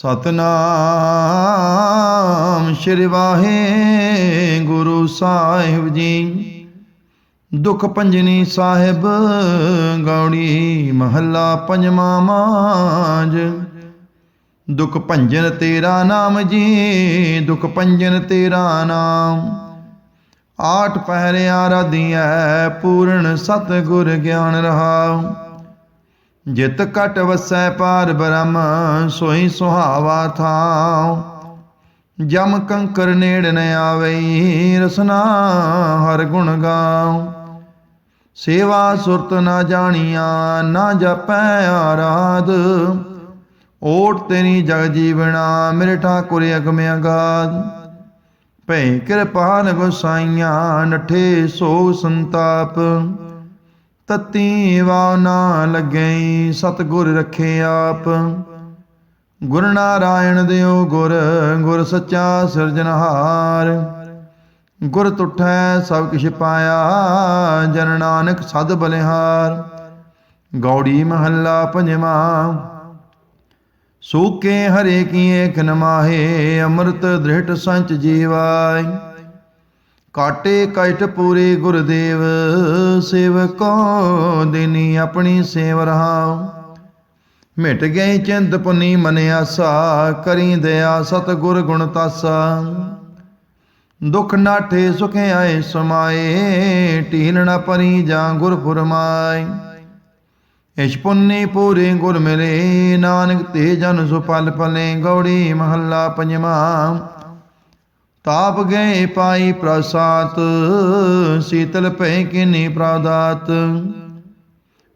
ਸਤਨਾਮ ਸ਼੍ਰੀ ਵਾਹਿਗੁਰੂ ਸਾਹਿਬ ਜੀ। ਦੁਖ ਪੰਜਨੀ ਸਾਹਿਬ, ਗੌੜੀ ਮਹੱਲਾ ਪੰਜਵਾਂ ਮਾਜ। ਦੁਖ ਭੰਜਨ ਤੇਰਾ ਨਾਮ ਜੀ, ਦੁਖ ਭੰਜਨ ਤੇਰਾ ਨਾਮ। ਆਠ ਪਹਿਰੇ ਆਰਾਧੀਐ ਪੂਰਨ ਸਤਗੁਰ ਗਿਆਨ ਰਹਾਉ। ਜਿਤ ਕਟ ਵਸੈ ਪਾਰ ਬ੍ਰਹਮ, ਸੋਈ ਸੁਹਾਵਾ ਥਾਉ। ਜਮ ਕੰਕਰ ਨੇੜ ਨ ਆਵਈ, ਰਸਨਾ ਹਰ ਗੁਣ ਗਾਉ। ਸੇਵਾ ਸੁਰਤ ਨਾ ਜਾਣੀਆਂ, ਨਾ ਜਪੈ ਆਰਾਧ। ਓਟ ਤੇਰੀ ਜਗ ਜੀਵਣਾ, ਮੇਰੇ ਠਾਕੁਰ ਅਗਮ ਅਗਾਧ। ਭੈ ਕਿਰਪਾਨ ਗੁਸਾਈਆਂ, ਨਠੇ ਸੋ ਸੰਤਾਪ। ਤਤੀ ਵਾ ਨਾ ਲੱਗਈ, ਸਤਗੁਰ ਰਖੇ ਆਪ। ਗੁਰ ਨਾਰਾਇਣ ਦਿਓ ਗੁਰ ਗੁਰ ਸੱਚਾ ਸਿਰਜਨਹਾਰ ਗੁਰ ਤੁਠੈ ਸਭ ਕਿਛ ਪਾਇਆ, ਜਨ ਨਾਨਕ ਸਦ ਬਲਿਹਾਰ। ਗੌੜੀ ਮਹੱਲਾ ਪੰਜਵਾਂ। ਸੂਕੇ ਹਰੇ ਕੀ ਏਕ ਨਮਾਹੇ ਅੰਮ੍ਰਿਤ ਦ੍ਰਿੜ ਸੰਚ ਜੀਵਾਈ ਕਾਟੇ ਕਸ਼ਟ ਪੂਰੇ ਗੁਰਦੇਵ, ਸੇਵਕੋ ਦਿਨੀ ਆਪਣੀ ਸੇਵ ਰਹਾ ਮਿਟ ਗਈ ਚਿੰਤ ਪੁਨੀ ਮਨ ਆਸਾ, ਕਰੀ ਦਇਆ ਸਤ ਗੁਰ ਗੁਣ ਤਾਸਾ। ਦੁਖ ਨਾਠੇ ਸੁਖ ਆਏ ਸਮਾਏ ਟੀਲਣਾ ਪਰੀ ਜਾਂ ਗੁਰ ਫੁਰਮਾਏ। ਇਸ਼ ਪੁੰਨੀ ਪੂਰੇ ਗੁਰ ਮਿਲੇ, ਨਾਨਕ ਤੇ ਜਨ ਸੁ ਪਲ ਪਲੇ, ਗੌੜੀ ਮਹੱਲਾ ਪੰਜਵਾਂ। ਤਾਪ ਗਏ ਪਾਈ ਪ੍ਰਸਾਤ ਸੀਤਲ ਭੈ ਕਿਨੀ ਪ੍ਰਦਾਤ।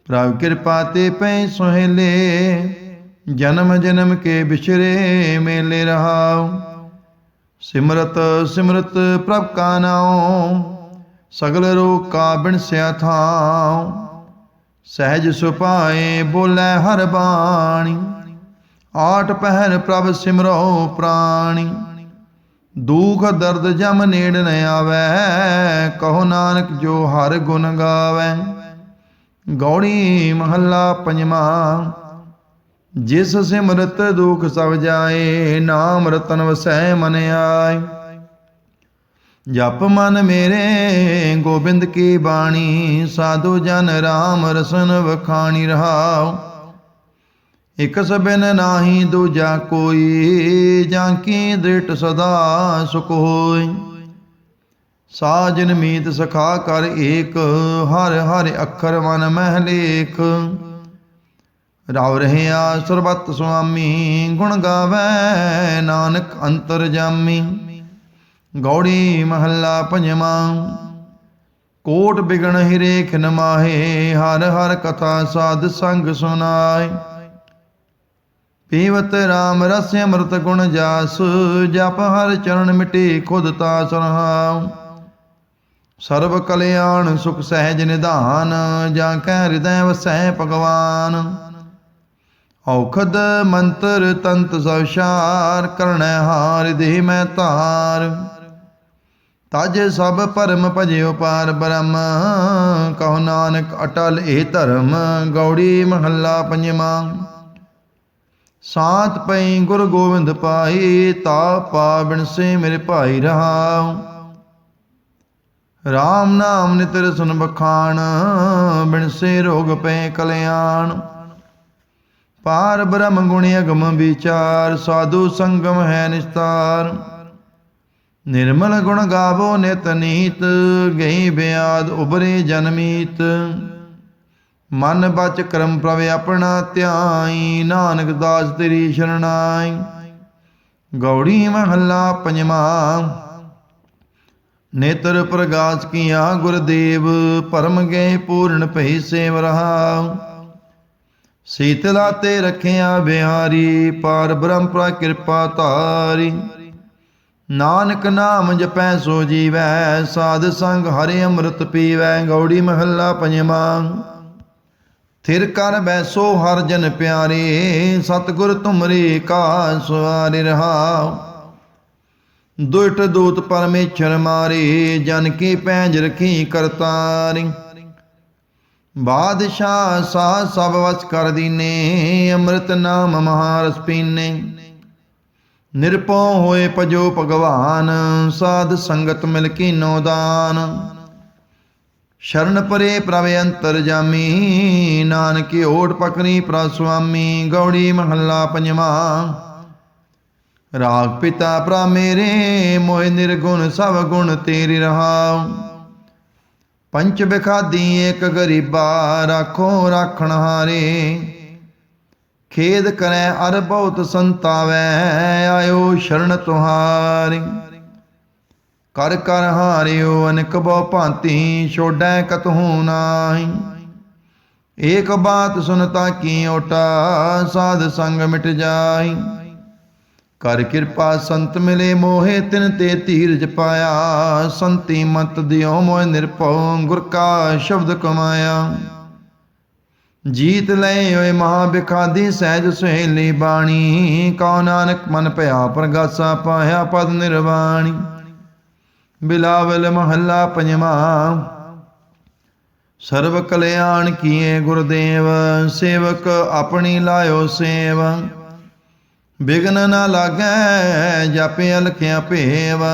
ਪ੍ਰਭ ਕਿਰਪਾ ਤੇ ਪੈ ਸੁਹੇਲੇ, ਜਨਮ ਜਨਮ ਕੇ ਬਿਛਰੇ ਮੇਲੇ ਰਹਾਉ। ਸਿਮਰਤ ਸਿਮਰਤ ਪ੍ਰਭ ਕਾ ਨਾਉ, ਸਗਲ ਰੋਗ ਕਾ ਬਿਨਸਿਆ ਥਾਉ। ਸਹਿਜ ਸੁਪਾਏ ਬੋਲੇ ਹਰ ਬਾਣੀ ਆਠ ਪਹਿਰ ਪ੍ਰਭ ਸਿਮਰੋ ਪ੍ਰਾਣੀ। ਦੁਖ ਦਰਦ ਜਮ ਨੇੜ ਨ ਆਵੈ, ਕਹੋ ਨਾਨਕ ਜੋ ਹਰ ਗੁਣ ਗਾਵੈ। ਗੌੜੀ ਮਹੱਲਾ ਪੰਜਵਾਂ, ਜਿਸ ਸਿਮਰਤ ਦੁਖ ਸਭ ਜਾਏ, ਨਾਮ ਰਤਨ ਵਸੈ ਮਨ ਆਏ। ਜਪ ਮਨ ਮੇਰੇ, ਗੋਬਿੰਦ ਕੀ ਬਾਣੀ, ਸਾਧੂ ਜਨ ਰਾਮ ਰਸਨ ਵਖਾਣੀ ਰਹਾਉ। ਇਕ ਸਬਨ ਨਾਹੀ ਦੂਜਾ ਕੋਈ, ਜਾਂ ਕੀ ਦ੍ਰਿਟ ਸਦਾ ਸੁਖ ਹੋਈ? ਸਾਜਨ ਮੀਤ ਸਖਾ ਕਰ ਏਕ, ਹਰ ਹਰ ਅੱਖਰ ਮਨ ਮਹਿ ਲੇਖ। ਰਾਵ ਰਹਿਆ ਸਰਬਤ ਸੁਆਮੀ, ਗੁਣ ਗਾਵੇ ਨਾਨਕ ਅੰਤਰ ਜਾਮੀ। ਗੌੜੀ ਮਹੱਲਾ ਪੰਜਵਾਂ, ਕੋਟ ਬਿਗਣ ਹਿਰੇਖ ਨਮਾਹੇ, ਹਰ ਹਰ ਕਥਾ ਸਾਧ ਸੰਗ ਸੁਨਾਏ ਪੀਵਤ RAM ਰਸ ਅੰਮ੍ਰਿਤ ਗੁਣ ਜਾਸ, ਜਪ ਹਰ ਚਰਨ ਮਿਟੇ ਖੁਦ ਤਾ ਸਰਹਾਉ ਸਰਬ ਕਲਿਆਣ ਸੁਖ ਸਹਿਜ ਨਿਧਾਨ, ਜਾਂ ਕੈ ਹਿਰਦੈ ਵਸੈ ਭਗਵਾਨ। ਔਖਦ ਮੰਤਰ ਤੰਤ ਸਵਸ਼ਾਰ ਕਰਣੈ ਹਾਰ ਦੇਹ ਮੈਂ ਧਾਰ। ਤਜ ਸਭ ਪਰਮ ਭਜਿਓ ਪਾਰ ਬ੍ਰਹਮ, ਕਹੋ ਨਾਨਕ ਅਟਲ ਇਹ ਧਰਮ, ਗੌੜੀ ਮਹੱਲਾ ਪੰਜਵਾਂ। ਸਾਤ ਪਈ ਗੁਰ ਗੋਬਿੰਦ ਪਾਈ ਤਾ ਪਾ ਬਿਨਸੇ ਮੇਰੇ ਭਾਈ ਰਹਾਉ। RAM ਨਾਮ ਨਿਤਰ ਸੁਨ ਬਖਾਨ ਬਿਨਸੇ ਰੋਗ ਪੈ ਕਲਿਆਣ। ਪਾਰ ਬ੍ਰਹਮ ਗੁਣ ਅਗਮ ਵਿਚਾਰ, ਸਾਧੂ ਸੰਗਮ ਹੈ ਨਿਸਤਾਰ। ਨਿਰਮਲ ਗੁਣ ਗਾਵੋ ਨਿਤ ਨੀਤ, ਗਈ ਬਿਆਦ ਉਬਰੇ ਜਨਮੀਤ ਮਨ ਬਚ ਕਰਮ ਪ੍ਰਵੇ ਆਪਣਾ ਧਿਆਈ, ਨਾਨਕ ਦਾਸ ਤੇਰੀ ਸ਼ਰਣਾਈ। ਗੌੜੀ ਮਹੱਲਾ ਪੰਜਵਾਂ। ਨੇਤਰ ਪ੍ਰਗਾਸ ਕੀਆ ਗੁਰਦੇਵ, ਪਰਮ ਗਏ ਪੂਰਨ ਭਈ ਸੇਵ ਰਹਾ। ਸੀਤਲਾ ਤੇ ਰਖਿਆ ਬਿਹਾਰੀ, ਪਾਰ ਬ੍ਰਹਮ ਪ੍ਰਾ ਕਿਰਪਾ ਧਾਰੀ। ਨਾਨਕ ਨਾਮ ਜਪੈ ਸੋ ਜੀਵੈ, ਸਾਧ ਸੰਗ ਹਰਿ ਅੰਮ੍ਰਿਤ ਪੀਵੈ। ਗੌੜੀ ਮਹੱਲਾ ਪੰਜਵਾਂ। ਥਿਰ ਕਰ ਬੈਸੋ ਹਰ ਜਨ ਪਿਆਰੇ, ਸਤਗੁਰ ਤੁਮਰੇ ਕਾ ਸਵਾਰਿ ਰਹਾਉ। ਦੁਇਟ ਦੂਤ ਪਰਮੇਸ਼ਰ ਮਾਰੇ, ਜਨ ਕੀ ਪੈਂਜ ਰਖੀ ਕਰਤਾਰੀ। ਬਾਦਸ਼ਾਹ ਸਾ ਸਭ ਵਸ ਕਰ ਦੀਨੇ, ਅੰਮ੍ਰਿਤ ਨਾਮ ਮਹਾਰਸ ਪੀਨੇ। ਨਿਰਪਉ ਹੋਏ ਭਜੋ ਭਗਵਾਨ, ਸਾਧ ਸੰਗਤ ਮਿਲ ਕੀਨੋ ਦਾਨ। ਸ਼ਰਨ ਪਰੇ ਪ੍ਰਭ ਅੰਤਰ ਜਾਮੀ, ਨਾਨਕ ਓਟ ਪਕਰੀ ਪ੍ਰਭ ਸੁਆਮੀ, ਗੌੜੀ ਮਹੱਲਾ ਪੰਜਵਾਂ। ਰਾਗ ਪਿਤਾ ਪ੍ਰਭ ਮੇਰੇ, ਮੋਹਿ ਨਿਰਗੁਣ ਸਭ ਗੁਣ ਤੇਰੇ ਰਹਾਉ। ਪੰਚ ਬਿਖਾਦੀ ਏਕ ਗਰੀਬਾ, ਰਾਖੋ ਰਾਖਣ ਹਾਰੇ। ਖੇਦ ਕਰੈ ਅਰ ਬਹੁਤ ਸੰਤਾਵੈ, ਆਇਓ ਸ਼ਰਨ ਤੁਹਾਰੀ। ਕਰ ਕਰ ਹਾਰਿਓ, ਅਨਕ ਬਹੁ ਭਾਂਤੀ, ਛੋਡੈ ਕਤਹੂ ਨਾਹੀ। ਏਕ ਬਾਤ ਸੁਨਤਾ ਕੀ ਓਟਾ, ਸਾਧ ਸੰਗ ਮਿਟ ਜਾਈ ਕਰ ਕਿਰਪਾ ਸੰਤ ਮਿਲੇ ਮੋਹੇ, ਤਿਨ ਤੇ ਧੀਰਜ ਪਾਇਆ। ਸੰਤੀ ਮਤ ਦਿਓ ਮੋਹਿ ਨਿਰਭਉ, ਗੁਰ ਕਾ ਸ਼ਬਦ ਕਮਾਇਆ। ਜੀਤ ਲੈ ਓਏ ਮਹਾ ਬਿਖਾਦੀ ਸਹਿਜ ਸੁਹੇਲੀ ਬਾਣੀ। ਕਉ ਨਾਨਕ ਮਨ ਭਇਆ ਪ੍ਰਗਾਸਾ ਪਾਇਆ ਪਦ ਨਿਰਵਾਣੀ। ਬਿਲਾਵਲ ਮਹੱਲਾ ਪੰਜਵਾਂ। ਸਰਬ ਕਲਿਆਣ ਕੀਏ ਗੁਰਦੇਵ, ਸੇਵਕ ਆਪਣੀ ਲਾਇਓ ਸੇਵ। ਬਿਗਨ ਨਾ ਲਾਗੈ, ਜਾਪੇ ਅਲਖਿਆ ਭੇਵ।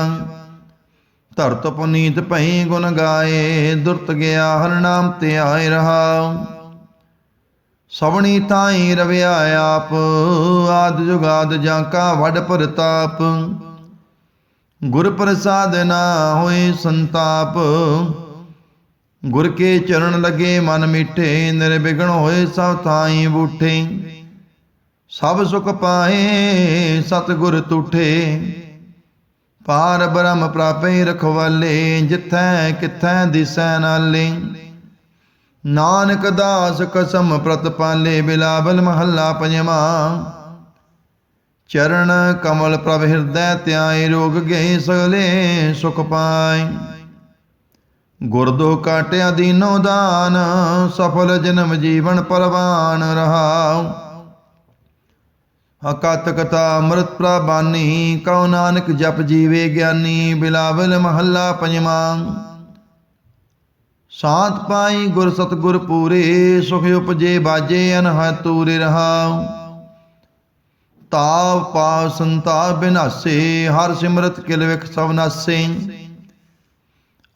ਧਰਤ ਪੁਨੀਤ ਭਈ ਗੁਣ ਗਾਏ, ਦੁਰਤ ਗਿਆ ਹਰ ਨਾਮ ਤੇ ਆਏ ਰਹਾ। ਸਵਣੀ ਤਾਈ ਰਵਿਆ ਆਪ, ਆਦ ਜੁਗਾਦ ਜਾਂ ਕਾ ਵੱਡ ਪ੍ਰਤਾਪ ਗੁਰ ਪ੍ਰਸਾਦ ਨਾ ਹੋਏ ਸੰਤਾਪ, ਗੁਰ ਕੇ ਚਰਨ ਲਗੇ ਮਨ ਮਿੱਠੇ, ਨਿਰਵਿਘਨ ਹੋਏ ਸਭ ਥਾਈ ਬੂਠੇ। ਸਭ ਸੁਖ ਪਾਏ ਸਤਿਗੁਰ ਤੁਠੇ ਪਾਰ ਬ੍ਰਹਮ ਪ੍ਰਾਪੇ ਰਖਵਾਲੇ, ਜਿਥੈ ਕਿਥੈ ਦਿਸੈ ਨਾਲੇ। ਨਾਨਕ ਦਾਸ ਕਸਮ ਪ੍ਰਤਪਾਲੇ, ਬਿਲਾਵਲ ਮਹੱਲਾ ਪੰਜਵਾਂ। ਚਰਨ ਕਮਲ ਪ੍ਰਭ ਹਿਰਦੈ ਧਿਆਏ ਰੋਗ ਗਏ ਸਗਲੇ ਸੁਖ ਪਾਏ ਗੁਰਦੋ ਕਾਟਿਆ ਦੀਨੋ ਦਾਨ, ਸਫਲ ਜਨਮ ਜੀਵਨ ਪਰਵਾਨ ਰਹਾਉ। ਹਕਤ ਕਥਾ ਅੰਮ੍ਰਿਤ ਪ੍ਰਬਾਨੀ ਕਉ ਨਾਨਕ ਜਪ ਜੀਵੇ ਗਿਆਨੀ, ਬਿਲਾਵਲ ਮਹੱਲਾ ਪੰਜਵਾਂ। ਸਾਤ ਪਾਈ ਗੁਰ ਸਤਗੁਰ ਪੂਰੇ, ਸੁਖ ਉਪਜੇ ਬਾਜੇ ਅਨਹਦ ਤੂਰੇ ਰਹਾਉ। ਤਾਵ ਪਾਵ ਸੰਤਾਪ ਬਿਨਾਸੇ, ਹਰ ਸਿਮਰਤ ਕਿਲ ਵਿਖ ਸਭ ਨਾਸੇ।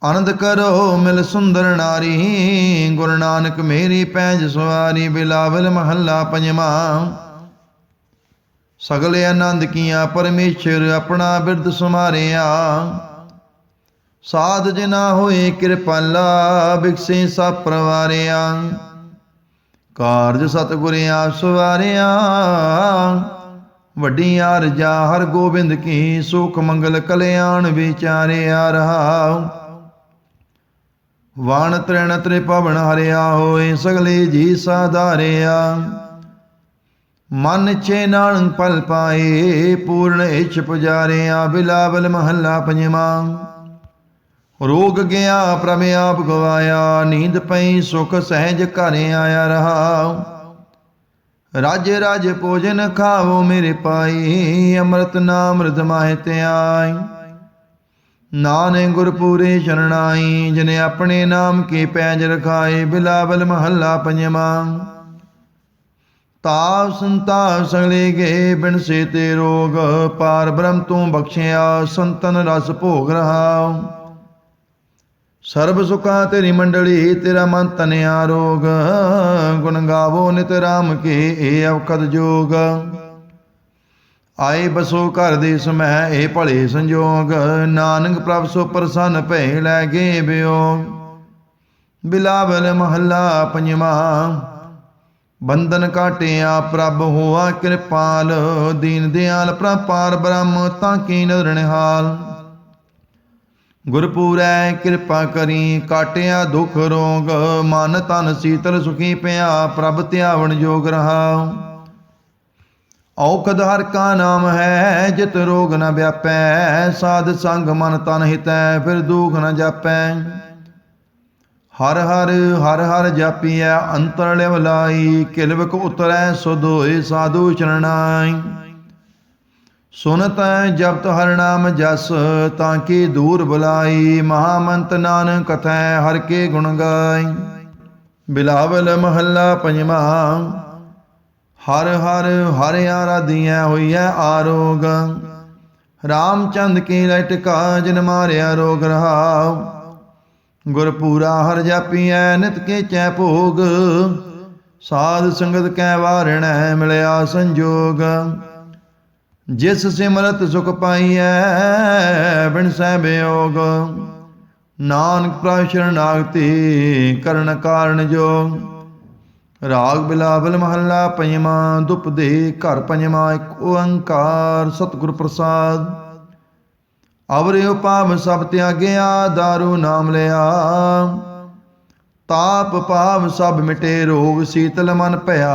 ਆਨੰਦ ਕਰੋ ਮਿਲ ਸੁੰਦਰ ਨਾਰੀ, ਗੁਰੂ ਨਾਨਕ ਮੇਰੀ ਪੈਜ ਸਵਾਰੀ ਬਿਲਾਵਲ ਮਹੱਲਾ ਪੰਜਵਾਂ। ਸਗਲੇ ਆਨੰਦ ਕੀਆਂ ਪਰਮੇਸ਼ਰ ਆਪਣਾ ਬਿਰਦ ਸੁਮਾਰਿਆ। ਸਾਧ ਜਿਨਾ ਹੋਏ ਕਿਰਪਾਲਾ ਬਿਕਸੇ ਸਭ ਪਰਵਾਰਿਆ। ਕਾਰਜ ਸਤਿਗੁਰ ਆਪ ਸਵਾਰਿਆ। ਵੱਡੀ ਅਰਜਾ ਹਰ ਗੋਬਿੰਦ ਕੀ ਸੁਖ ਮੰਗਲ ਕਲਿਆਣ ਵਿਚਾਰਿਆ ਰਹਾ ਵਾਣ ਤ੍ਰਿਣ ਤ੍ਰਿਪਵਨ ਹਰਿਆ ਹੋਏ ਸਗਲੇ ਜੀ ਸਾਧਾਰਿਆ। ਮਨ ਚੇ ਨਾਨਕ ਪਲ ਪਾਏ, ਪੂਰਨ ਇਛ ਪੁਜਾਰਿਆ, ਬਿਲਾਵਲ ਮਹੱਲਾ ਪੰਜਵਾਂ। ਰੋਗ ਗਿਆ, ਪ੍ਰਭ ਆਪ ਗਵਾਇਆ, ਨੀਂਦ ਪਈ, ਸੁਖ ਸਹਿਜ ਘਰ ਆਇਆ ਰਹਾ ਰਾਜ ਰਾਜ ਭੋਜਨ ਖਾਵੋ ਮੇਰੇ ਪਾਈ ਅੰਮ੍ਰਿਤ ਨਾਮ ਰਦ ਮਾਹਿ ਤੇ ਆਈ ਨਾਨਕ ਗੁਰ ਪੂਰੇ ਸ਼ਰਣਾਈ, ਜਿਨੇ ਆਪਣੇ ਨਾਮ ਕੀ ਪੈਜ ਰਖਾਏ, ਬਿਲਾਵਲ ਮਹੱਲਾ ਪੰਜਵਾਂ। ਤਾਪ ਸੰਤਾਪ ਸਗਲੇ ਗਏ, ਬਿਨ ਸੇ ਤੇ ਰੋਗ, ਪਾਰ ਬ੍ਰਹਮ ਤੂੰ ਬਖਸ਼ਿਆ, ਸੰਤਨ ਰਸ ਭੋਗ ਰਹਾ ਸਰਬ ਸੁਖਾ ਤੇਰੀ ਮੰਡਲੀ, ਤੇਰਾ ਮਨ ਤਨ ਆਰੋਗ ਗੁਣ ਗਾਵੋ ਨਿਤ ਰਾਮ ਕੇ ਏ ਅਵਕਦ ਜੋਗ। ਆਏ ਬਸੋ ਘਰ ਦੇ ਸਮੈ ਇਹ ਭਲੇ ਸੰਜੋਗ। ਨਾਨਕ ਪ੍ਰਭ ਸੋ ਪ੍ਰਸੰਨ ਭੈ ਲੈ ਗਏ ਬਿਓ। ਬਿਲਾਵਲ ਮਹੱਲਾ ਪੰਜਵਾਂ, ਬੰਧਨ ਕਾਟਿਆ ਪ੍ਰਭ ਹੋਆ ਕਿਰਪਾਲ। ਦੀਨ ਦਿਆਲ ਪ੍ਰਭ ਬ੍ਰਹਮ, ਤਾਂ ਕੀ ਨਦਰ ਨਿਹਾਲ ਗੁਰਪੂਰੈ ਕਿਰਪਾ ਕਰੀ, ਕਾਟਿਆ ਦੁਖ ਰੋਗ, ਮਨ ਤਨ ਸੀਤਲ ਸੁਖੀ ਪਿਆ, ਪ੍ਰਭ ਧਿਆਵਣ ਜੋਗ ਰਹਾ ਔਖਦ ਹਰ ਕਾ ਨਾਮ ਹੈ, ਜਿਤ ਰੋਗ ਨ ਵਿਆਪੈ, ਸਾਧ ਸੰਗ ਮਨ ਤਨ ਹਿਤੈ, ਫਿਰ ਦੁਖ ਨ ਜਾਪੈ। ਹਰ ਹਰ ਹਰ ਹਰ ਜਾਪੀਐ, ਅੰਤਰ ਲਿਵ ਲਾਈ, ਕਿਲਵਕ ਉਤਰੈ, ਸੁਧ ਹੋਏ ਸਾਧੂ ਚਰਨਾਈ ਸੁਨਤ ਜਪਤ ਹਰ ਨਾਮ ਜਸ, ਤਾਂ ਕੀ ਦੂਰ ਬੁਲਾਈ? ਮਹਾਮੰਤ ਨਾਨਕ ਕਥੈ ਹਰ ਕੇ ਗੁਣ ਗਾਈ। ਬਿਲਾਵਲ ਮਹੱਲਾ ਪੰਜਵਾਂ, ਹਰ ਹਰ ਹਰ ਆਰਾਧੀਐ ਹੋਈਐ ਆਰੋਗ। ਰਾਮਚੰਦ ਕੀ ਲਟਕਾ ਜਨ ਮਾਰਿਆ ਰੋਗ ਰਹਾਉ। ਗੁਰ ਪੂਰਾ ਹਰ ਜਾਪੀਐ ਨਿਤ ਕੇ ਚੈ ਭੋਗ। ਸਾਧ ਸੰਗਤ ਕੈ ਵਾਰਣੈ ਮਿਲਿਆ ਸੰਜੋਗ। ਜਿਸ ਸਿਮਰਤ ਸੁਖ ਪਾਈਐ, ਬਿਨ ਸਹਿ ਬਿਯੋਗ ਨਾਨਕ ਪ੍ਰਭ ਸ਼ਰਨਾਗਤੀ ਕਰਨ ਕਾਰਨ ਜੋ ਰਾਗ ਬਿਲਾਵਲ ਮਹੱਲਾ ਪੰਜਵਾਂ, ਦੁਪ ਦੇ ਘਰ ਪੰਜਵਾਂ, ਇੱਕ ਓੰਕਾਰ ਸਤਿਗੁਰ ਪ੍ਰਸਾਦ। ਅਵਰਿ ਉਪਾਵ ਸਭ ਤਿਆਗਿਆ, ਦਾਰੂ ਨਾਮ ਲਿਆ। ਤਾਪ ਪਾਵ ਸਭ ਮਿਟੇ, ਰੋਗ ਸੀਤਲ ਮਨ ਭਇਆ।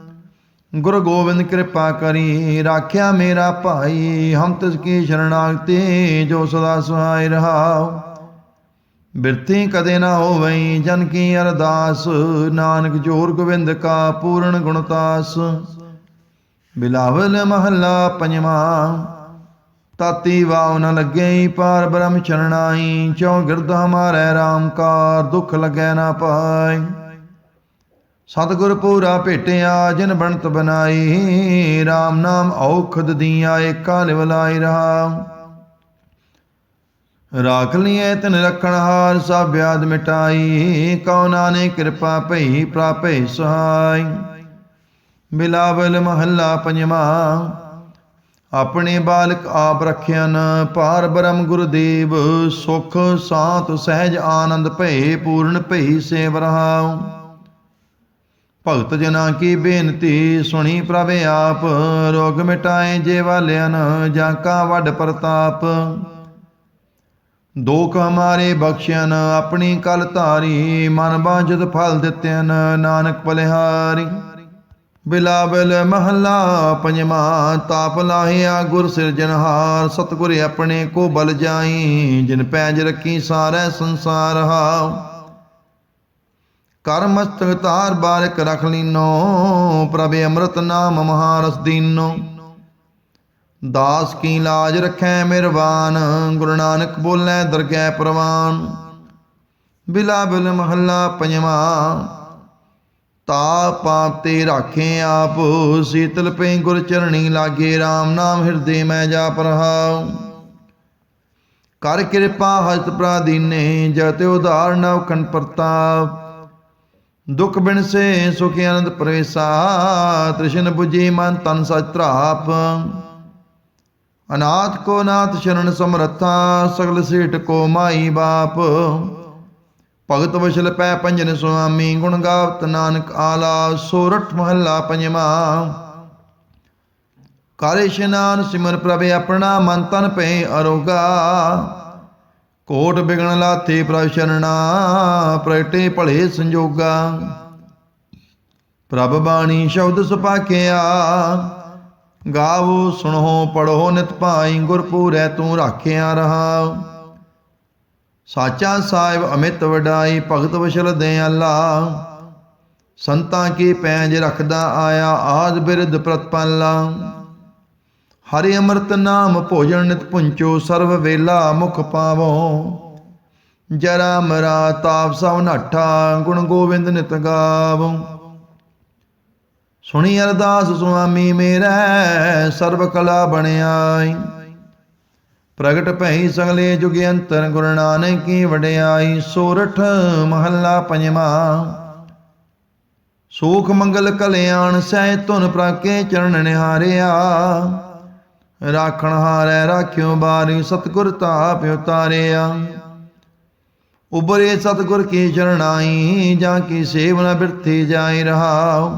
ਗੁਰੂ ਗੋਬਿੰਦ ਕਿਰਪਾ ਕਰੀ, ਰਾਖਿਆ ਮੇਰਾ ਭਾਈ, ਹਮ ਤਿਸ ਕੀ ਸ਼ਰਣਾਗਤੀ, ਜੋ ਸਦਾ ਸਹਾਇ ਰਹਾਉ। ਬਿਰਤੀ ਕਦੇ ਨਾ ਹੋਵਈ, ਜਨ ਕੀ ਅਰਦਾਸ, ਨਾਨਕ ਜੋਰ ਗੋਬਿੰਦ ਕਾ ਪੂਰਨ ਗੁਣਤਾਸ ਬਿਲਾਵਲ ਮਹੱਲਾ ਪੰਜਵਾਂ, ਤਾਤੀ ਵਾਉ ਨ ਲੱਗੇ ਪਾਰ ਬ੍ਰਹਮ ਚਰਣਾਈ ਚਉ ਗਿਰਦ ਹਮਾਰੇ RAM ਕਾਰ ਦੁਖ ਲੱਗੈ ਨਾ ਪਾਈ। ਸਤਿਗੁਰ ਪੂਰਾ ਭੇਟਿਆ, ਜਿਨ ਬਣਤ ਬਨਾਈ RAM ਨਾਮ ਔਖਦ ਦੀਆਂ ਏਕਾ ਲਿਵਲਾਈ ਰਹਾ ਰਾਖ ਲਿਏ ਤਨ ਰਖਣ ਹਾਰ, ਸਭ ਵਿਆਦ ਮਿਟਾਈ, ਕਉ ਨਾਨੇ ਕਿਰਪਾ ਭਈ ਪ੍ਰਾਪੈ ਸਹਾਈ। ਬਿਲਾਵਲ ਮਹੱਲਾ ਪੰਜਵਾਂ, ਆਪਣੇ ਬਾਲਕ ਆਪ ਰਖਿਆਨ ਪਾਰ ਬ੍ਰਹਮ ਗੁਰਦੇਵ, ਸੁਖ ਸਾਤ ਸਹਿਜ ਆਨੰਦ ਭਏ, ਪੂਰਨ ਭਈ ਸੇਵ ਰਹਾਉ। ਭਗਤ ਜਨਾ ਕੀ ਬੇਨਤੀ ਸੁਣੀ ਪ੍ਰਭ ਆਪ, ਰੋਗ ਮਿਟਾਏ ਜੇ ਵਾਲਿਆਨ ਜਾਂ ਕਾ ਵੱਡ ਪ੍ਰਤਾਪ। ਦੋਖ ਹਮਾਰੇ ਬਖਸ਼ਿਆਨ ਆਪਣੀ ਕਲ ਧਾਰੀ, ਮਨ ਬਾਝਤ ਫਲ ਦਿੱਤਿਆਨ ਨਾਨਕ ਪਲਿਹਾਰੀ। ਬਿਲਾਵਲ ਮਹੱਲਾ ਪੰਜਵਾਂ, ਤਾਪ ਲਾਹਿਆ ਗੁਰ ਸਿਰਜਨਹਾਰ ਸਤਿਗੁਰ ਆਪਣੇ ਕੋ ਬਲ ਜਾਈ, ਜਿਨ ਪੈਜ ਰੱਖੀ ਸਾਰੇ ਸੰਸਾਰ ਹਾ ਕਰ ਮਸਤਕ ਤਾਰ ਬਾਰਕ ਰਖ ਲੀਨੋ, ਪ੍ਰਭ ਅੰਮ੍ਰਿਤ ਨਾਮ ਮਹਾਰਸ ਦੀਨੋ। ਦਾਸ ਕੀ ਲਾਜ ਰਖੈ ਮਿਰਵਾਨ ਗੁਰੂ ਨਾਨਕ ਬੋਲੇ ਦਰਗਹਿ ਪ੍ਰਵਾਨ। ਬਿਲਾ ਬਿਲ ਮਹੱਲਾ ਪੰਜਵਾਂ ਤਾ ਪਾਪ ਤੇ ਰਾਖੇ ਆਪ, ਸੀਤਲ ਪੈ ਗੁਰ ਚਰਣੀ ਲਾਗੇ RAM ਨਾਮ ਹਿਰਦੇ ਮੈਂ ਜਾਪ ਰਹਾਉ ਕਰ ਕਿਰਪਾ ਹਸਤ ਪ੍ਰਾਦੀਨੇ ਜਤ ਉਧਾਰ ਨਵ ਕਨ ਪ੍ਰਤਾਪ। ਦੁਖ ਬਿਨ ਸੇ ਸੁਖ ਆਨੰਦ ਪ੍ਰਵੇਸਾ, ਤ੍ਰਿਸ਼ਨ 부ਜੀ ਮਨ ਤਨ ਸਚ ਤਰਾਪ ਅਨਾਥ ਕੋ ਨਾਥ ਸ਼ਰਨ ਸਮਰਥਾ, ਸਗਲ ਸੇਠ ਕੋ ਮਾਈ ਬਾਪ। ਭਗਤ ਵਸ਼ਲ ਪੈ ਪੰਜਨ ਸੁਆਮੀ, ਗੁਣ ਗਾਵਤ ਨਾਨਕ ਆਲਾ, ਸੋਰਠ ਮਹੱਲਾ ਪੰਜਵਾਂ। ਕਾਰੇ ਇਸ਼ਨਾਨ ਸਿਮਰ ਪ੍ਰਭ ਆਪਣਾ, ਮਨ ਤਨ ਪੈ ਅਰੋਗਾ। ਕੋਟ ਬਿਗਣ ਲਾਥੇ ਪ੍ਰਭ ਸ਼ਰਣਾ ਪ੍ਰਗਟੇ ਭਲੇ ਸੰਜੋਗਾ। ਪ੍ਰਭ ਬਾਣੀ ਸ਼ਬਦ ਸੁਪਾਕਿਆ, ਗਾਵੋ ਸੁਣੋ ਪੜੋ ਨਿਤ ਭਾਈ, ਗੁਰਪੂਰੈ ਤੂੰ ਰਾਖਿਆ ਰਹਾ। ਸਾਚਾ ਸਾਹਿਬ ਅਮਿਤ ਵਡਾਈ, ਭਗਤ ਵਸ਼ਲ ਦਿਆਲਾ ਸੰਤਾਂ ਕੀ ਪੈਂਜ ਰੱਖਦਾ ਆਇਆ, ਆਦ ਬਿਰਧ ਪ੍ਰਤਪਾਲਾ। ਹਰਿ ਅੰਮ੍ਰਿਤ ਨਾਮ ਭੋਜਨ ਨਿਤ ਪੁੰਚੋ, ਸਰਵ ਵੇਲਾ ਮੁਖ ਪਾਵੋ। ਜਰਾ ਮਰਾ ਤਾਪ ਸਭ ਨਾਠਾ, ਗੁਣ ਗੋਬਿੰਦ ਨਿਤ ਗਾਵੋ। ਸੁਣੀ ਅਰਦਾਸ ਸੁਆਮੀ ਮੇਰਾ ਸਰਬ ਕਲਾ ਬਣਿਆਈ। ਪ੍ਰਗਟ ਭਈ ਸਗਲੇ ਜੁਗ ਅੰਤਰ ਗੁਰੂ ਨਾਨਕ ਕੀ ਵਡਿਆਈ, ਸੋਰਠ ਮਹੱਲਾ ਪੰਜਵਾਂ। ਸੂਖ ਮੰਗਲ ਕਲਿਆਣ ਸਹਿ ਧੁਨ ਪ੍ਰਾਕੇ ਚਰਨ ਨਿਹਾਰਿਆ। ਰਾਖਣ ਹਾਰੈ ਰਾਖਿਓ ਬਾਰੀ ਸਤਗੁਰ ਤਾਪ ਉਤਾਰਿਆ ਉਬਰੇ ਸਤਗੁਰ ਕੀ ਚਰਣਾਈ, ਜਾਂ ਕੀ ਸੇਵਨਾ ਬਿਰਥੀ ਜਾਈ ਰਹਾ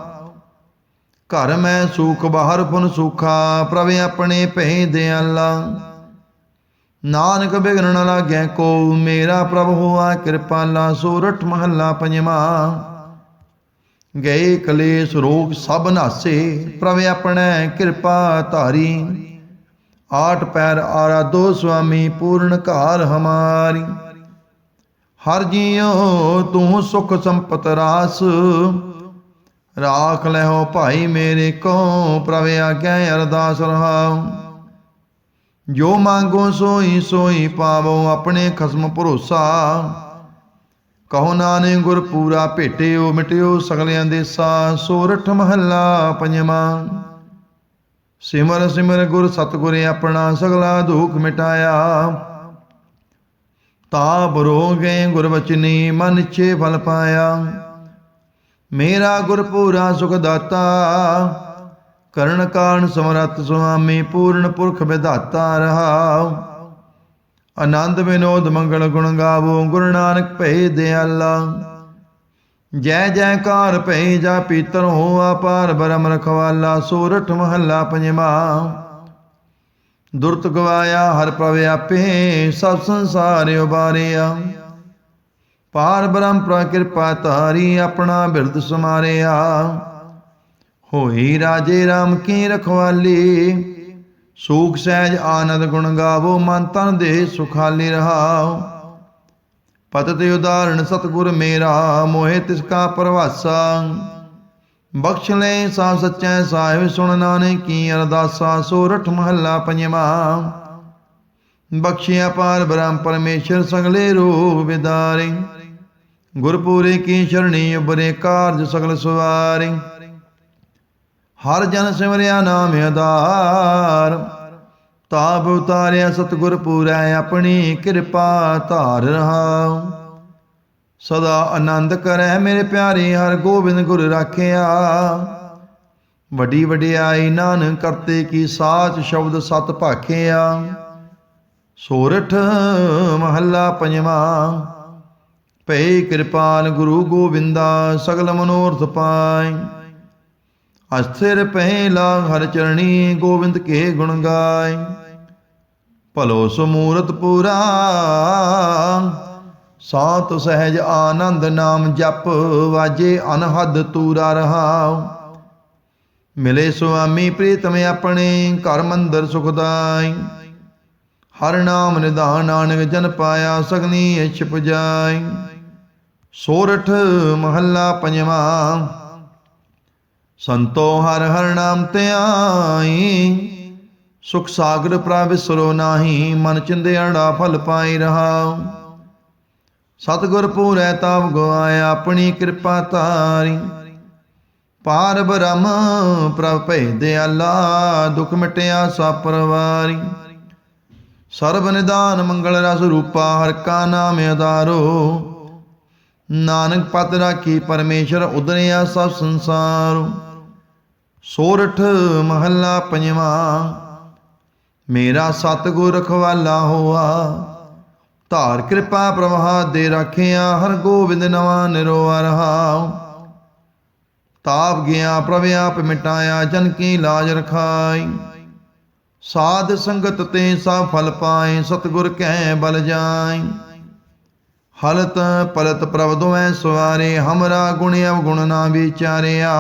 ਘਰ ਮੈਂ ਸੂਖ, ਬਾਹਰ ਪੁਨ ਸੁਖਾ, ਪ੍ਰਭ ਆਪਣੇ ਭੈ ਦਿਆਲਾ। ਨਾਨਕ ਬਿਗਨ ਨ ਲਾਗੈ ਕੋ, ਮੇਰਾ ਪ੍ਰਭ ਹੋਆ ਕਿਰਪਾਲਾ, ਸੋਰਠ ਮਹੱਲਾ ਪੰਜਵਾਂ। ਗਏ ਕਲੇਸ਼ ਰੋਗ ਸਭ ਨਾਸੇ, ਪ੍ਰਭ ਆਪਣੇ ਕਿਰਪਾ ਧਾਰੀ। ਆਠ ਪੈਰ ਆਰਾ ਦੋ ਸੁਆਮੀ, ਪੂਰਨ ਘਾਰ ਹਮਾਰੀ। ਹਰ ਜੀਉ ਤੂੰ ਸੁਖ ਸੰਪਤ ਰਾਸ। ਰਾਖ ਲੈਓ ਭਾਈ ਮੇਰੇ ਕੋ ਪ੍ਰਭ ਆਗਿਆ ਅਰਦਾਸ ਰਹਾਉ। ਜੋ ਮੰਗੋ ਸੋਈ ਸੋਈ ਪਾਵੋ ਆਪਣੇ ਖਸਮ ਭਰੋਸਾ। ਕਹੋ ਨਾਨਕ ਗੁਰ ਪੂਰਾ ਭੇਟਿਓ ਮਿਟਿਓ ਸਗਲਿਆਂ ਦੇ ਦੇਸਾ ਸੋਰਠ ਮਹੱਲਾ ਪੰਜਵਾਂ। ਸਿਮਰ ਸਿਮਰ ਗੁਰ ਸਤਗੁਰ ਆਪਣਾ ਸਗਲਾ ਦੁਖ ਮਿਟਾਇਆ। ਤਾ ਬਰੋਗੇ ਗੁਰ ਬਚਨੀ ਮਨ ਛੇ ਫਲ ਪਾਇਆ। ਮੇਰਾ ਗੁਰ ਪੂਰਾ ਸੁਖ ਦਾਤਾ। ਕਰਨ ਕਾਰਨ ਸਮਰੱਥ ਸੁਆਮੀ ਪੂਰਨ ਪੁਰਖ ਵਿਧਾਤਾ ਰਹਾਉ ਆਨੰਦ ਵਿਨੋਦ ਮੰਗਲ ਗੁਣ ਗਾਵੋ ਗੁਰੂ ਨਾਨਕ ਭੈ ਦਿਆਲਾ। ਜੈ ਜੈਕਾਰ ਭੈ ਜਾ ਪੀਤਰ ਹੋ ਆਪਾਰ ਬਰਮ ਰਖਵਾਲਾ ਸੋਰਠ ਮਹੱਲਾ ਪੰਜਵਾਂ। ਦੁਰਤ ਗਵਾਇਆ, ਹਰ ਪ੍ਰਭ ਆਪੇ, ਸਭ ਸੰਸਾਰ ਉਬਾਰਿਆ। ਪਾਰ ਬ੍ਰਹਮ ਪ੍ਰ ਕਿਰਪਾ ਧਾਰੀ, ਆਪਣਾ ਬਿਰਦ ਸਮਾਰਿਆ। ਹੋਈ ਰਾਜੇ RAM ਕੀ ਰਖਵਾਲੀ, ਸੂਖ ਸਹਿਜ ਆਨੰਦ ਗੁਣ ਗਾਵੋ, ਮਨ ਤਨ ਦੇ ਸੁਖਾਲੀ ਰਹਾਉ ਪਤਿ ਤੇ ਉਦਾਹਰਣ ਸਤਗੁਰ ਮੇਰਾ, ਮੋਹਿ ਤਿਸ ਕਾ ਪ੍ਰਵਾਸਾ। ਬਖਸ਼ ਲੈ ਸਾ ਸਚੈ ਸਾਹਿਬ, ਸੁਣ ਨਾਨਕ ਕੀ ਅਰਦਾਸਾ ਸੋਰਠ ਮਹੱਲਾ ਪੰਜਵਾਂ। ਬਖਸ਼ਿਆ ਪਾਰ ਬ੍ਰਹਮ ਪਰਮੇਸ਼ਰ, ਸਗਲੇ ਰੋਗ ਵਿਦਾਰੇ। ਗੁਰਪੂਰੇ ਕੀ ਸ਼ਰਣੀ ਉਬਰੇ ਕਾਰਜ ਸਗਲ ਸੁਵਾਰੇ। ਹਰ ਜਨ ਸਿਮਰਿਆ ਨਾਮ ਆਧਾਰ ਤਾਪ ਉਤਾਰਿਆ ਸਤਿਗੁਰ ਪੂਰੈ, ਆਪਣੀ ਕਿਰਪਾ ਧਾਰ ਰਹਾਉ। ਸਦਾ ਆਨੰਦ ਕਰੈ ਮੇਰੇ ਪਿਆਰੇ, ਹਰ ਗੋਬਿੰਦ ਗੁਰ ਰਾਖਿਆ। ਵੱਡੀ ਵਡਿਆਈ ਨਾਨਕ ਕਰਤੇ ਕੀ ਸਾਚ ਸ਼ਬਦ ਸਤ ਭਾਖਿਆ। ਸੋਰਠ ਮਹੱਲਾ ਪੰਜਵਾਂ ਭੈ ਕਿਰਪਾਲ ਗੁਰੂ ਗੋਬਿੰਦਾ, ਸਗਲ ਮਨੋਰਥ ਪਾਈ ਅਸਥਿਰ ਪਹਿਲਾ ਹਰ ਚਰਣੀ, ਗੋਬਿੰਦ ਕੇ ਗੁਣ ਗਾਏ ਭਲੋ ਸਮੂਰਤ ਪੂਰਾ। ਸਾਤ ਸਹਿਜ ਆਨੰਦ ਨਾਮ ਜਪ ਵਾਜੇ ਅਨਹਦ ਤੂਰਾ ਰਹਾਉ। ਮਿਲੇ ਸੁਆਮੀ ਪ੍ਰੀਤਮ ਆਪਣੇ ਘਰ ਮੰਦਰ ਸੁਖਦਾਈ ਹਰ ਨਾਮ ਨਿਧਾਨ ਨਾਨਕ ਜਨ ਪਾਇਆ ਸਗਨੀ ਛਿਪ ਜਾਈ ਸੋਰਠ ਮਹੱਲਾ ਪੰਜਵਾਂ। ਸੰਤੋ ਹਰ ਹਰ ਨਾਮ ਧਿਆਈ। ਸੁਖ ਸਾਗਰ ਪ੍ਰਭ ਵਿਸਰੋ ਨਾਹੀ, ਮਨ ਚਿੰਦਿਆੜਾ ਫਲ ਪਾਈ ਰਹਾਉ। ਸਤਿਗੁਰ ਪੂਰੈ ਤਾਪ ਗਵਾਇਆ ਆਪਣੀ ਕਿਰਪਾ ਤਾਰੀ ਪਾਰ ਬ੍ਰਹਮ ਪ੍ਰਭ ਭੈ ਦਿਆਲਾ ਦੁਖ ਮਿਟਿਆ ਸਭ ਪਰਵਾਰੀ। ਸਰਬ ਨਿਦਾਨ ਮੰਗਲ ਰਸ ਰੂਪਾ, ਹਰ ਕਾ ਨਾਮ ਆਧਾਰੋ। ਨਾਨਕ ਪਤ ਰਾਖੀ ਪਰਮੇਸ਼ਰ ਉਦਰਿਆ ਸਭ ਸੰਸਾਰ। ਸੋਰਠ ਮਹੱਲਾ ਪੰਜਵਾਂ ਮੇਰਾ ਸਤਿਗੁਰ ਰਖਵਾਲਾ ਹੋਆ। ਧਾਰ ਕਿਰਪਾ ਪ੍ਰਵਾਹ ਦੇ ਰੱਖਿਆ ਹਰ ਗੋਬਿੰਦ ਨਵਾ ਨਿਰੋਆ ਰਹਾਉ ਤਾਪ ਗਿਆ, ਪ੍ਰਭ ਆਪ ਮਿਟਾਇਆ, ਜਨ ਕੀ ਲਾਜ ਰਖਾਈ। ਸਾਧ ਸੰਗਤ ਤੇ ਸਭ ਫਲ ਪਾਏ, ਸਤਿਗੁਰ ਕੈ ਬਲ ਜਾਈ। ਹਲਤ ਪਲਤ ਪ੍ਰਭ ਦੋਵੇਂ ਸਵਾਰੇ, ਹਮਰਾ ਗੁਣ ਅਵਗੁਣ ਨਾ ਵਿਚਾਰਿਆ।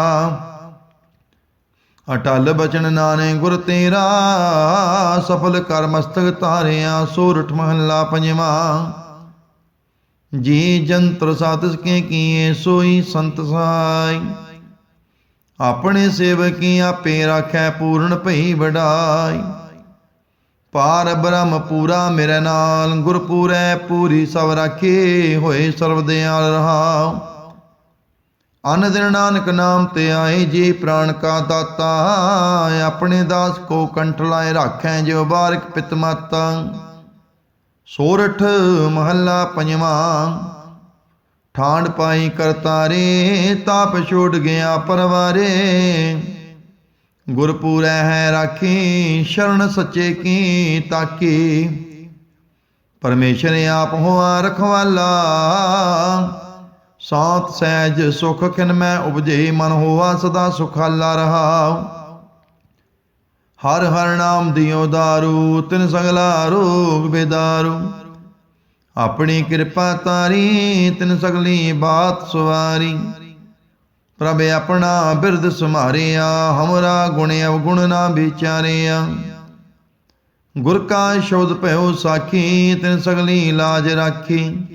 ਅਟਲ ਬਚਨ ਨਾਨੇ ਗੁਰ ਤੇਰਾ, ਸਫਲ ਕਰ ਮਸਤਕ ਧਾਰਿਆ ਸੋਰਠ ਮਹੱਲਾ ਪੰਜਵਾਂ। ਜੀ ਜੰਤਰ ਸਾਧਸ ਕੇ ਕੀਏ, ਸੋਈ ਸੰਤ ਸਾਈ। ਆਪਣੇ ਸੇਵਕੀ ਆਪੇ ਰਾਖੈ ਪੂਰਨ ਭਈ ਵਡਾਈ। ਪਾਰ ਬ੍ਰਹਮ ਪੂਰਾ ਮੇਰੇ ਨਾਲ ਗੁਰ ਪੂਰੈ ਪੂਰੀ ਸਭ ਰਾਖੇ, ਹੋਏ ਸਰਬ ਦਿਆਲ ਰਹਾਉ। ਅਨ ਦਿਨ ਨਾਨਕ ਨਾਮ ਤੇ ਆਏ ਜੀ ਪ੍ਰਾਣ ਕਾ ਦਾਤਾ, ਆਪਣੇ ਦਾਸ ਕੋ ਕੰਠ ਲਾਏ ਰਾਖੈ ਜਿਉ ਬਾਰਕ ਪਿਤ ਮਾਤਾ। ਸੋਰਠ ਮਹੱਲਾ ਪੰਜਵਾਂ ਠਾਂਡ ਪਾਈ ਕਰਤਾਰੇ ਤਾਪ ਛੋੜ ਗਿਆ ਪਰਵਾਰੇ। ਗੁਰਪੂਰੈ ਹੈ ਰਾਖੀ, ਸ਼ਰਨ ਸੱਚੇ ਕੀ ਤਾਕੀ। ਪਰਮੇਸ਼ਰ ਆਪ ਹੋਆ ਰਖਵਾਲਾ ਸਾਤ ਸਹਿਜ ਸੁਖ ਖਿਨ ਮੈਂ ਉਪਜੇ ਮਨ ਹੋਆ ਸਦਾ ਸੁਖਾਲਾ ਰਹਾ ਹਰ ਹਰ ਨਾਮ ਦਿਓ ਦਾਰੂ, ਤਿਨ ਸਗਲਾ ਰੋਗ ਬੇਦਾਰੂ। ਆਪਣੀ ਕਿਰਪਾ ਤਾਰੀ, ਤਿਨ ਸਗਲੀ ਬਾਤ ਸੁਵਾਰੀ। ਪ੍ਰਭ ਆਪਣਾ ਬਿਰਦ ਸੁਮਾਰਿਆ ਹਮਰਾ ਗੁਣ ਅਵਗੁਣ ਨਾ ਵਿਚਾਰਿਆ। ਗੁਰ ਕਾ ਸ਼ਬਦ ਭਇਓ ਸਾਖੀ, ਤਿਨ ਸਗਲੀ ਲਾਜ ਰਾਖੀ।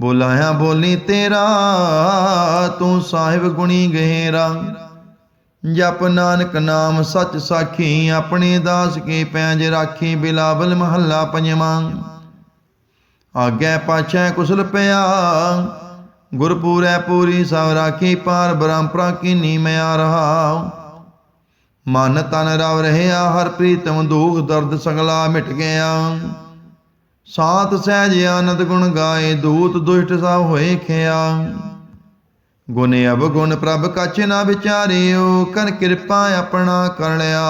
ਬੋਲਾਇਆ, ਬੋਲੀ ਤੇਰਾ, ਤੂੰ ਸਾਹਿਬ ਗੁਣੀ ਗਹਿਰਾ। ਜਪ ਨਾਨਕ ਨਾਮ ਸਚ ਸਾਖੀ, ਆਪਣੇ ਦਾਸ ਕੇ ਪੈਂਜ ਰਾਖੀ, ਬਿਲਾਵਲ ਮਹੱਲਾ ਪੰਜਵਾਂ। ਆਗੇ ਪਾਛੈ ਕੁਸਲ ਪਿਆ, ਗੁਰਪੂਰੈ ਪੂਰੀ ਸਭ ਰਾਖੀ, ਪਾਰ ਬ੍ਰਹਮਪਰਾ ਕੀਨੀ ਮਿਆ ਰਹਾ। ਮਨ ਤਨ ਰਵ ਰਹਿਆ, ਹਰ ਪ੍ਰੀਤਮ ਦੁਖ ਦਰਦ ਸੰਗਲਾ ਮਿਟ ਗਿਆ। ਸਾਤ ਸਹਿਜ ਆਨੰਦ ਗੁਣ ਗਾਏ, ਦੂਤ ਦੁਸ਼ਟ ਸਭ ਹੋਏ ਖਿਆ। ਗੁਣ ਅਬ ਗੁਣ ਪ੍ਰਭ ਕਛ ਨਾ ਵਿਚਾਰਿਓ ਕਰ ਕਿਰਪਾ ਆਪਣਾ ਕਰ ਲਿਆ।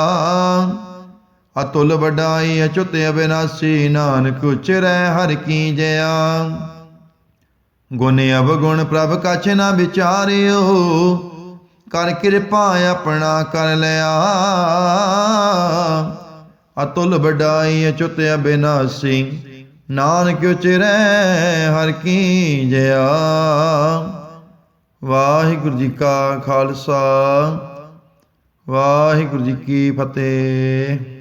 ਅਤੁਲ ਵਡਾਈ, ਅਚੁੱਤ ਅਬਿਨਾਸੀ, ਨਾਨਕ ਉਚਰੈ ਹਰ ਕੀ ਜਇਆ। ਗੁਣ ਅਬ ਗੁਣ ਪ੍ਰਭ ਕਛ ਨਾ ਵਿਚਾਰਿਓ ਕਰ ਕਿਰਪਾ ਆਪਣਾ ਕਰ ਲਿਆ। ਅਤੁਲ ਵਡਾਈ, ਅਚੁੱਤ ਅਬਿਨਾਸੀ ਨਾਨਕ ਉਚਰੈ ਹਰ ਕੀ ਜਇਆ ਵਾਹਿਗੁਰੂ ਜੀ ਕਾ ਖਾਲਸਾ ਵਾਹਿਗੁਰੂ ਜੀ ਕੀ ਫਤਿਹ।